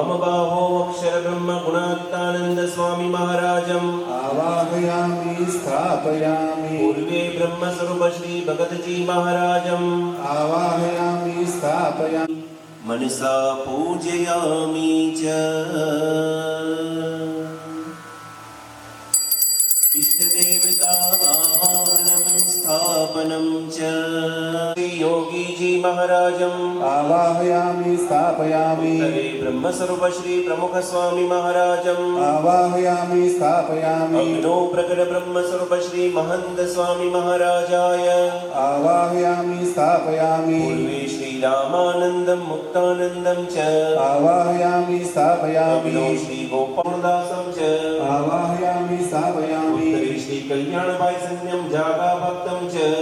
वामबाहो अक्षरब्रह्म गुणात्तानन्द स्वामी महाराजम् आवाहयामि स्थापयामि। पूर्वे ब्रह्मस्वरूप श्री भगतजी महाराजम् आवाहयामि स्थापयामि मनसा पूजयामि च। इष्टदेवता आवाहनं स्थापनं च। योगीजी महाराजम्। आवाहयामि स्थापयामि। उत्तरे ब्रह्मस्वरूप श्री प्रमुख स्वामी महाराजम्। आवाहयामि स्थापयामि। अग्नो प्रकट ब्रह्मस्वरूप श्री महन्त स्वामी महाराजाय। आवाहयामि स्थापयामि। पूर्वे श्रीरामानन्दं मुक्तानन्दं च। आवाहयामि स्थापयामि। अग्नो श्री गोपालदासं च। आवाहयामि स्थापयामि। उत्तरे श्री कल्याणबाई संज्ञं जागा भक्तं च।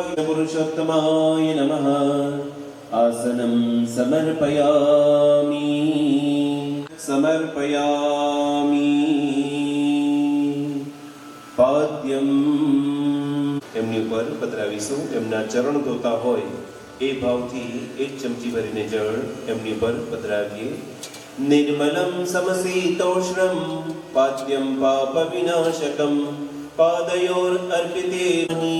पुरुषोत्तमाय नमः आसनं समर्पयामि સમર્પયામિ પાદ્યમ એમની ઉપર પધરાવીશું એમના ચરણ ધોતા હોય એ ભાવથી એક ચમચી ભરીને જળ એમની ઉપર પધરાવીએ નિર્મલમ સમશીતોષ્ણમ પાદ્યમ પાપ વિનાશકમ પાદયોર અર્પિતે નિયમ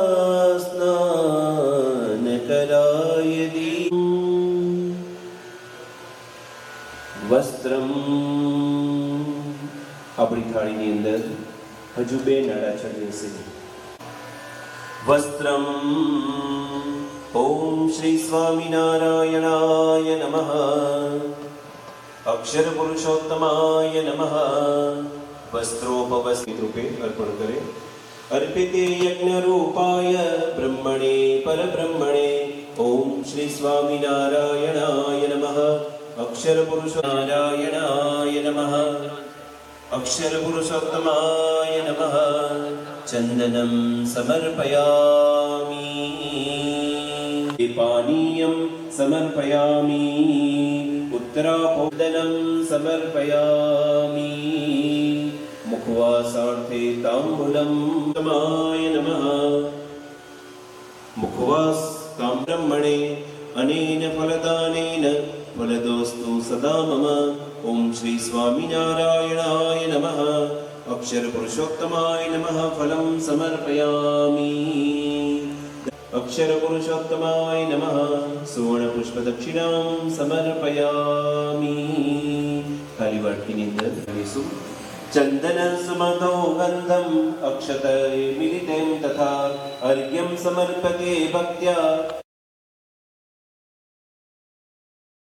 વસ્ત્રમ આપણી થાળીની અંદર હજુ બે નાડા ચડી હશે વસ્ત્રમ ઓમ શ્રી સ્વામિનારાયણાય નમઃ અક્ષર પુરુષોત્તમાય નમઃ વસ્ત્રોપવસ્મિત રૂપે અર્પણ કરે અર્પિતે યજ્ઞ રૂપાય બ્રહ્મણે પરબ્રહ્મણે ઓમ શ્રી સ્વામિનારાયણાય નમઃ अक्षरपुरुषनारायणाय नमः। अक्षरपुरुषोत्तमाय नमः। चन्दनं समर्पयामि। पानीयं समर्पयामि। उत्तरापोदनं समर्पयामि। मुखवासार्थे ताम्बुलं तमाय नमः। मुखवास् ताम्ब्रह्मणे अनेन फलदानेन फलदोस्तु सदा मम। ॐ श्री स्वामिनारायणाय नमः। अक्षरपुरुषोत्तमाय नमः फलं समर्पयामि। अक्षरपुरुषोत्तमाय नमः। सुवर्णपुष्पदक्षिणां समर्पयामि। कलिवर्तिनिन्दु चन्दनसुमतो गन्धम् अक्षतये मिलितं तथा अर्घ्यं समर्पते भक्त्या।